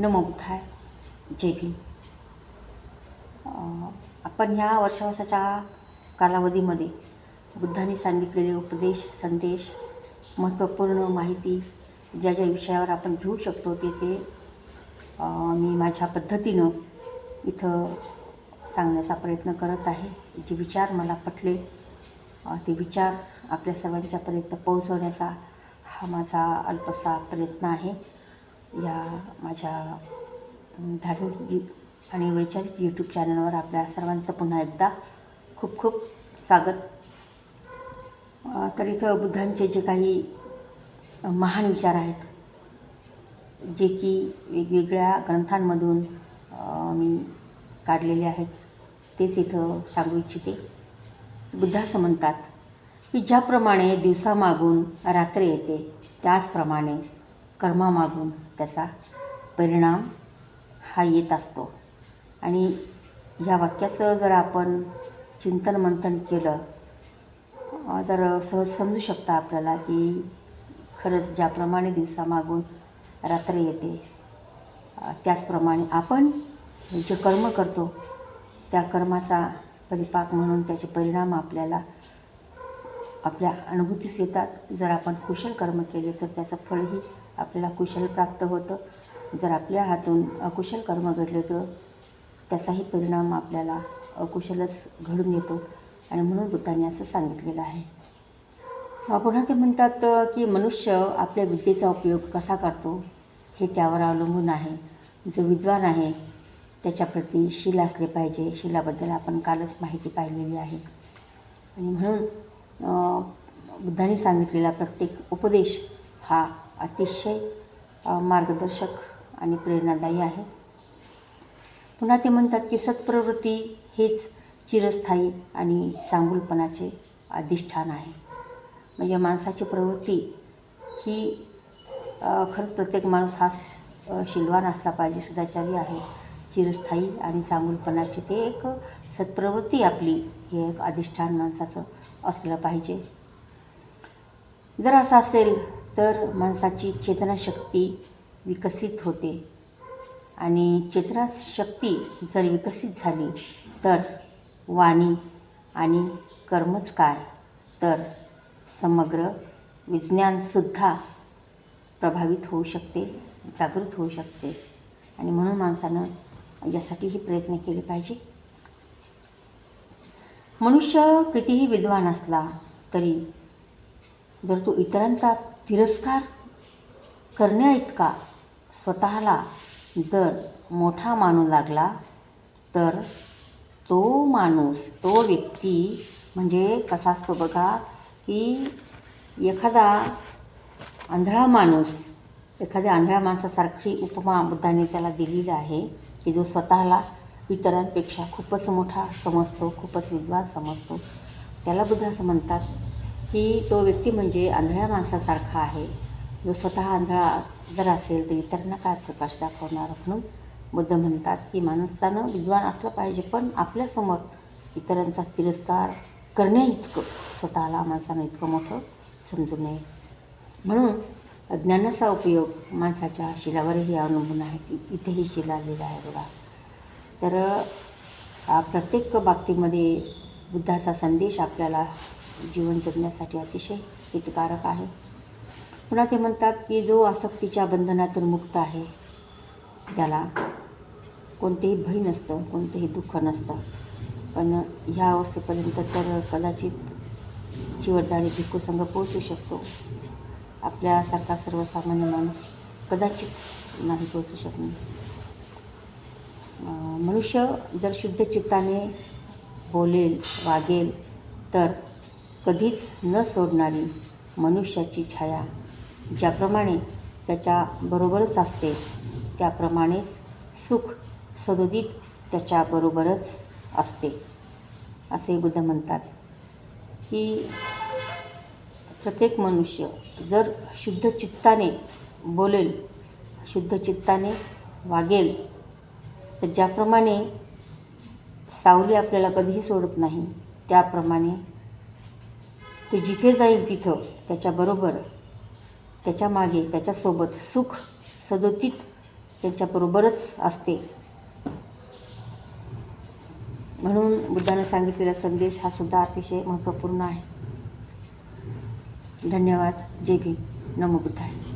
नमो बुद्धाय जय भीम. आपण ह्या वर्षवासाच्या कालावधीमध्ये बुद्धांनी सांगितलेले उपदेश संदेश महत्त्वपूर्ण माहिती ज्या ज्या विषयावर आपण घेऊ शकतो ते ते मी माझ्या पद्धतीनं इथं सांगण्याचा प्रयत्न करत आहे. जे विचार मला पटले ते विचार आपल्या सर्वांच्यापर्यंत पोहोचवण्याचा हा माझा अल्पसा प्रयत्न आहे. या माझ्या धार्मिक यू आणि वैचारिक यूट्यूब चॅनलवर आपल्या सर्वांचं पुन्हा एकदा खूप खूप स्वागत. तर इथं बुद्धांचे जे काही महान विचार आहेत जे की वेगवेगळ्या ग्रंथांमधून मी काढलेले आहेत तेच इथं सांगू इच्छिते. बुद्ध असं म्हणतात की ज्याप्रमाणे दिवसामागून रात्र येते त्याचप्रमाणे कर्मामागून त्याचा परिणाम हा येत असतो. आणि ह्या वाक्याचं जर आपण चिंतन मंथन केलं तर सहज समजू शकता आपल्याला की खरंच ज्याप्रमाणे दिवसामागून रात्र येते त्याचप्रमाणे आपण जे कर्म करतो त्या कर्माचा परिपाक म्हणून त्याचे परिणाम आपल्याला आपल्या अनुभूतीस येतात. जर आपण कुशल कर्म केले तर त्याचं फळही आपल्याला कुशल प्राप्त होतं. जर आपल्या हातून अकुशल कर्म घडले तर त्याचाही परिणाम आपल्याला अकुशलच घडून येतो. आणि म्हणून बुद्धाने असं सांगितलेलं आहे. पुन्हा ते म्हणतात की मनुष्य आपल्या विद्येचा उपयोग कसा करतो हे त्यावर अवलंबून आहे. जो विद्वान आहे त्याच्याप्रती शील असले पाहिजे. शिलाबद्दल आपण कालच माहिती पाहिलेली आहे. आणि म्हणून बुद्धाने सांगितलेला प्रत्येक उपदेश हा अतिशय मार्गदर्शक आणि प्रेरणादायी आहे. पुन्हा ते म्हणतात की सत्प्रवृत्ती हेच चिरस्थायी आणि चांगुलपणाचे अधिष्ठान आहे. म्हणजे माणसाची प्रवृत्ती ही खरंच प्रत्येक माणूस हा शिलवान असला पाहिजे सदाचारी आहे. चिरस्थायी आणि चांगुलपणाचे ते एक सत्प्रवृत्ती आपली हे एक अधिष्ठान माणसाचं असलं पाहिजे. जर असं असेल तर माणसाची चेतनाशक्ती विकसित होते. आणि चेतनाशक्ती जर विकसित झाली तर वाणी आणि कर्मच काय तर समग्र विज्ञानसुद्धा प्रभावित होऊ शकते जागृत होऊ शकते. आणि म्हणून माणसानं यासाठीही प्रयत्न केले पाहिजे. मनुष्य कितीही विद्वान असला तरी जर तो इतरांचा तिरस्कार करण्याइतका स्वतःला जर मोठा मानू लागला तर तो माणूस तो व्यक्ती म्हणजे कसा असतो बघा की एखादा आंधळा माणूस एखाद्या आंधळ्या माणसासारखी उपमा बुद्धाने त्याला दिलेली आहे की जो स्वतःला इतरांपेक्षा खूपच मोठा समजतो खूपच विद्वान समजतो. त्याला बुद्ध असं म्हणतात की तो व्यक्ती म्हणजे आंधळ्या माणसासारखा आहे. जो स्वतः आंधळा जर असेल तर इतरांना काय प्रकाश दाखवणार? म्हणून बुद्ध म्हणतात की माणसानं विद्वान असलं पाहिजे पण आपल्यासमोर इतरांचा तिरस्कार करण्याइतकं स्वतःला माणसानं इतकं मोठं समजू नये. म्हणून ज्ञानाचा उपयोग माणसाच्या शिलावरही अवलंबून आहे. इथेही शिला आलेला आहे बघा. तर प्रत्येक बाबतीमध्ये बुद्धाचा संदेश आपल्याला जीवन जगण्यासाठी अतिशय हितकारक आहे. पुन्हा ते म्हणतात की जो आसक्तीच्या बंधनातून मुक्त आहे त्याला कोणतेही भय नसतं कोणतेही दुःख नसतं. पण ह्या अवस्थेपर्यंत तर कदाचित जीवनदारी भिक्खूसंघ पोहोचू शकतो. आपल्यासारखा सर्वसामान्य माणूस कदाचित नाही पोहोचू शकणार. मनुष्य जर शुद्ध चित्ताने बोलेल वागेल तर कधीच न सोडणारी मनुष्याची छाया ज्याप्रमाणे त्याच्याबरोबरच असते त्याप्रमाणेच सुख सदोदित त्याच्याबरोबरच असते असे बुद्ध म्हणतात. की प्रत्येक मनुष्य जर शुद्ध चित्ताने बोलेल शुद्ध चित्ताने वागेल तर ज्याप्रमाणे सावली आपल्याला कधीही सोडत नाही त्याप्रमाणे तो जिथे जाईल तिथं त्याच्याबरोबर त्याच्यामागे त्याच्यासोबत सुख सदोतीत त्यांच्याबरोबरच असते. म्हणून बुद्धाने सांगितलेला संदेश हा सुद्धा अतिशय महत्त्वपूर्ण आहे. धन्यवाद. जय भीम. नमो बुद्धाय.